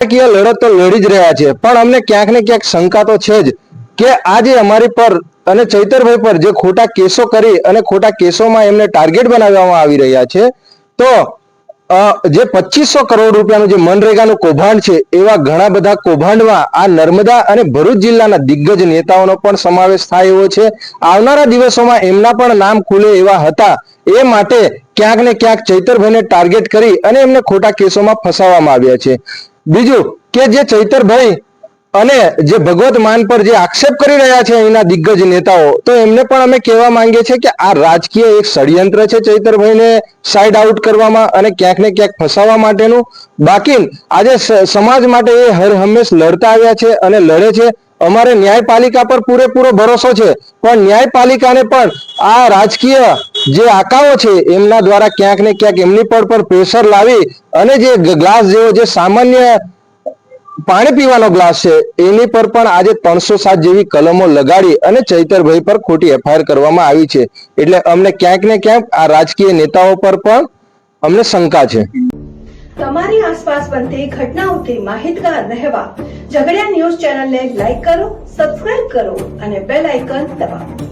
રાજકીય લડત તો લડી જ રહ્યા છે. પણ અમને ક્યાંક ને ક્યાંક શંકા તો છે જ કે આજે અમારી પર અને ચૈતરભાઈ પર જે ખોટા કેસો કરી અને ખોટા કેસોમાં એમને ટાર્ગેટ બનાવવામાં આવી રહ્યા છે, તો જે પચીસો કરોડ રૂપિયાનું જે મનરેગાનું કૌભાંડ છે, એવા ઘણા બધા કૌભાંડમાં આ નર્મદા અને ભરૂચ જિલ્લાના દિગ્ગજ નેતાઓનો પણ સમાવેશ થાય એવો છે. આવનારા દિવસોમાં એમના પણ નામ ખુલે એવા હતા. એ માટે ક્યાંક ને ક્યાંક ચૈતરભાઈને ટાર્ગેટ કરી અને એમને ખોટા કેસોમાં ફસાવવામાં આવ્યા છે. બીજું કે જે ચૈતરભાઈ અને જે ભગવત માન પર જે આક્ષેપ કરી રહ્યા છે અહીંના દિગ્ગજ નેતાઓ, તો એમને પણ અમે કહેવા માંગીએ છીએ કે આ રાજકીય એક ષડયંત્ર છે ચૈતરભાઈને સાઈડ આઉટ કરવામાં અને ક્યાંક ને ક્યાંક ફસાવવા માટેનું. બાકી આજે સમાજ માટે એ હર હંમેશ લડતા આવ્યા છે અને લડે છે. અમારે ન્યાયપાલિકા પર પૂરેપૂરો ભરોસો છે. પણ ન્યાયપાલિકાને પણ આ રાજકીય જે આકાઓ છે એમના દ્વારા ક્યાંક ને ક્યાંક એમની પર પર પ્રેશર લાવી અને જે ગ્લાસ જેવો જે સામાન્ય પાણી પીવાનો ગ્લાસ છે, એની પર પણ આજે ત્રણસો સાત જેવી કલમો લગાડી અને ચૈતરભાઈ પર ખોટી એફઆઈઆર કરવામાં આવી છે. એટલે અમને ક્યાંક ને ક્યાંક આ રાજકીય નેતાઓ પર પણ અમને શંકા છે. તમારી આસપાસ બનતી ઘટનાઓથી માહિતગાર રહેવા ઝઘડિયા ન્યૂઝ ચેનલને લાઈક કરો, સબસ્ક્રાઇબ કરો અને બેલ આઇકન દબાવો.